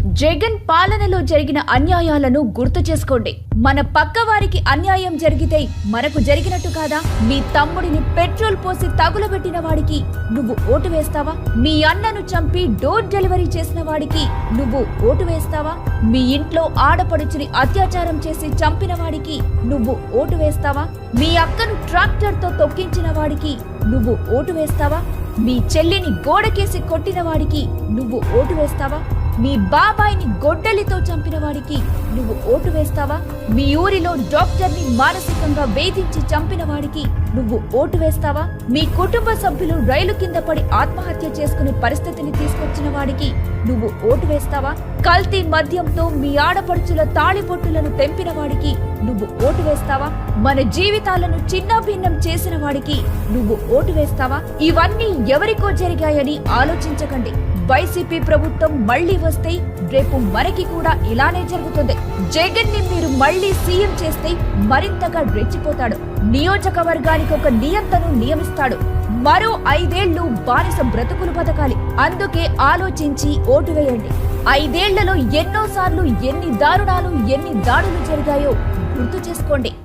జగన్ పాలనలో జరిగిన అన్యాయాలను గుర్తు చేసుకోండి. మన పక్క వారికి అన్యాయం జరిగితే మనకు జరిగినట్టు కాదా? మీ తమ్ముడిని పెట్రోల్ పోసి తగులబెట్టిన వాడికి నువ్వు ఓటు వేస్తావా? మీ అన్నను చంపి డోర్ డెలివరీ చేసిన వాడికి నువ్వు ఓటు వేస్తావా? మీ ఇంట్లో ఆడపడుచుని అత్యాచారం చేసి చంపిన వాడికి నువ్వు ఓటు వేస్తావా? మీ అక్కను ట్రాక్టర్తో తొక్కించిన వాడికి నువ్వు ఓటు వేస్తావా? మీ చెల్లిని గోడకేసి కొట్టిన వాడికి నువ్వు ఓటు వేస్తావా? మీ బాబాయిని గొడ్డలితో చంపిన వాడికి నువ్వు ఓటు వేస్తావా? మీ ఊరిలో డాక్టర్ని మానసికంగా వేధించి చంపిన వాడికి నువ్వు ఓటు వేస్తావా? మీ కుటుంబ సభ్యులు రైలు కింద పడి ఆత్మహత్య చేసుకునే పరిస్థితిని తీసుకొచ్చిన వాడికి నువ్వు ఓటు వేస్తావా? కల్తీ మద్యంతో మీ ఆడపడుచుల తాళిబొట్టులను తెంపిన వాడికి నువ్వు ఓటు వేస్తావా? మన జీవితాలను చిన్నాభిన్నం చేసిన వాడికి నువ్వు ఓటు వేస్తావా? ఇవన్నీ ఎవరికో జరిగాయని ఆలోచించకండి. వైసీపీ ప్రభుత్వం మళ్ళీ వస్తే రేపు మనకి కూడా ఇలానే జరుగుతుంది. జగన్ని మీరు మళ్ళీ సీఎం చేస్తే మరింతగా రెచ్చిపోతాడు. నియోజకవర్గానికి ఒక నియంతను నియమిస్తాడు. మరో ఐదేళ్ళు బానిస బ్రతుకులు బతకాలి. అందుకే ఆలోచించి ఓటు వేయండి. ఐదేళ్ళలో ఎన్నోసార్లు ఎన్ని దారుణాలు ఎన్ని దాడులు జరిగాయో గుర్తు చేసుకోండి.